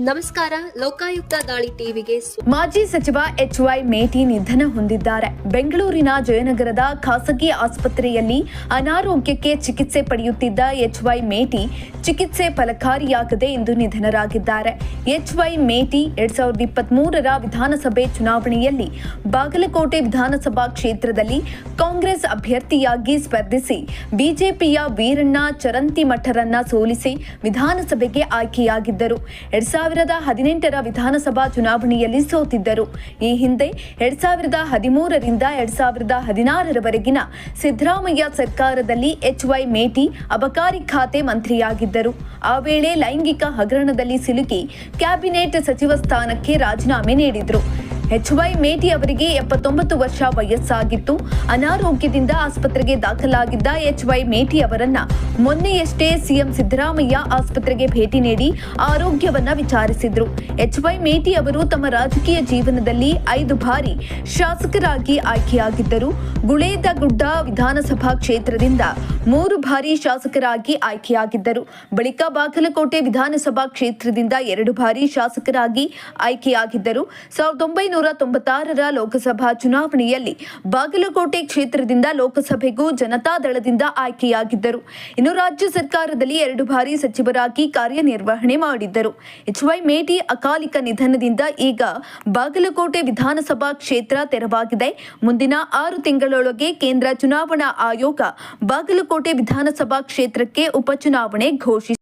ನಮಸ್ಕಾರ, ಲೋಕಾಯುಕ್ತ ದಾಳಿ ಟಿವಿಗೆ ಮಾಜಿ ಸಚಿವ ಎಚ್ ವೈ ಮೇಟಿ ನಿಧನ ಹೊಂದಿದ್ದಾರೆ. ಬೆಂಗಳೂರಿನ ಜಯನಗರದ ಖಾಸಗಿ ಆಸ್ಪತ್ರೆಯಲ್ಲಿ ಅನಾರೋಗ್ಯಕ್ಕೆ ಚಿಕಿತ್ಸೆ ಪಡೆಯುತ್ತಿದ್ದ ಎಚ್ ವೈ ಮೇಟಿ ಚಿಕಿತ್ಸೆ ಫಲಕಾರಿಯಾಗದೆ ಇಂದು ನಿಧನರಾಗಿದ್ದಾರೆ. ಎಚ್ ವೈ ಮೇಟಿ ಎರಡ್ ಸಾವಿರದ ಇಪ್ಪತ್ತ್ ಮೂರರ ವಿಧಾನಸಭೆ ಚುನಾವಣೆಯಲ್ಲಿ ಬಾಗಲಕೋಟೆ ವಿಧಾನಸಭಾ ಕ್ಷೇತ್ರದಲ್ಲಿ ಕಾಂಗ್ರೆಸ್ ಅಭ್ಯರ್ಥಿಯಾಗಿ ಸ್ಪರ್ಧಿಸಿ ಬಿಜೆಪಿಯ ವೀರಣ್ಣ ಚರಂತಿಮಠರನ್ನ ಸೋಲಿಸಿ ವಿಧಾನಸಭೆಗೆ ಆಯ್ಕೆಯಾಗಿದ್ದರು. ಎರಡ್ ಸಾವಿರದ ಹದಿನೆಂಟರ ವಿಧಾನಸಭಾ ಚುನಾವಣೆಯಲ್ಲಿ ಸೋತಿದ್ದರು. ಈ ಹಿಂದೆ ಎರಡ್ ಸಾವಿರದ ಹದಿಮೂರರಿಂದ ಎರಡ್ ಸಾವಿರದ ಹದಿನಾರರವರೆಗಿನ ಸಿದ್ದರಾಮಯ್ಯ ಸರ್ಕಾರದಲ್ಲಿ ಎಚ್ ವೈ ಮೇಟಿ ಅಬಕಾರಿ ಖಾತೆ ಮಂತ್ರಿಯಾಗಿದ್ದರು. ಆ ವೇಳೆ ಲೈಂಗಿಕ ಹಗರಣದಲ್ಲಿ ಸಿಲುಕಿ ಕ್ಯಾಬಿನೆಟ್ ಸಚಿವ ಸ್ಥಾನಕ್ಕೆ ರಾಜೀನಾಮೆ ನೀಡಿದ್ರು. ಎಚ್ ವೈ ಮೇಟಿ ಅವರಿಗೆ ಎಪ್ಪತ್ತೊಂಬತ್ತು ವರ್ಷ ವಯಸ್ಸಾಗಿತ್ತು. ಅನಾರೋಗ್ಯದಿಂದ ಆಸ್ಪತ್ರೆಗೆ ದಾಖಲಾಗಿದ್ದ ಎಚ್ ವೈ ಮೇಟಿ ಅವರನ್ನ ಮೊನ್ನೆಯಷ್ಟೇ ಸಿಎಂ ಸಿದ್ದರಾಮಯ್ಯ ಆಸ್ಪತ್ರೆಗೆ ಭೇಟಿ ನೀಡಿ ಆರೋಗ್ಯವನ್ನ ವಿಚಾರಿಸಿದ್ರು. ಎಚ್ ವೈ ಮೇಟಿ ಅವರು ತಮ್ಮ ರಾಜಕೀಯ ಜೀವನದಲ್ಲಿ ಐದು ಬಾರಿ ಶಾಸಕರಾಗಿ ಆಯ್ಕೆಯಾಗಿದ್ದರು. ಗುಳೇದಗುಡ್ಡ ವಿಧಾನಸಭಾ ಕ್ಷೇತ್ರದಿಂದ ಮೂರು ಬಾರಿ ಶಾಸಕರಾಗಿ ಆಯ್ಕೆಯಾಗಿದ್ದರು. ಬಳಿಕ ಬಾಗಲಕೋಟೆ ವಿಧಾನಸಭಾ ಕ್ಷೇತ್ರದಿಂದ ಎರಡು ಬಾರಿ ಶಾಸಕರಾಗಿ ಆಯ್ಕೆಯಾಗಿದ್ದರು. ಸಾವಿರದ ಒಂಬೈನೂರ ತೊಂಬತ್ತಾರರ ಲೋಕಸಭಾ ಚುನಾವಣೆಯಲ್ಲಿ ಬಾಗಲಕೋಟೆ ಕ್ಷೇತ್ರದಿಂದ ಲೋಕಸಭೆಗೂ ಜನತಾದಳದಿಂದ ಆಯ್ಕೆಯಾಗಿದ್ದರು. ಇನ್ನು ರಾಜ್ಯ ಸರ್ಕಾರದಲ್ಲಿ ಎರಡು ಬಾರಿ ಸಚಿವರಾಗಿ ಕಾರ್ಯನಿರ್ವಹಣೆ ಮಾಡಿದ್ದರು. ಎಚ್ ವೈ ಮೇಟಿ ಅಕಾಲಿಕ ನಿಧನದಿಂದ ಈಗ ಬಾಗಲಕೋಟೆ ವಿಧಾನಸಭಾ ಕ್ಷೇತ್ರ ತೆರವಾಗಿದೆ. ಮುಂದಿನ ಆರು ತಿಂಗಳೊಳಗೆ ಕೇಂದ್ರ ಚುನಾವಣಾ ಆಯೋಗ ಬಾಗಲಕೋಟೆ ವಿಧಾನಸಭಾ ಕ್ಷೇತ್ರಕ್ಕೆ ಉಪಚುನಾವಣೆ ಘೋಷಿಸಿದೆ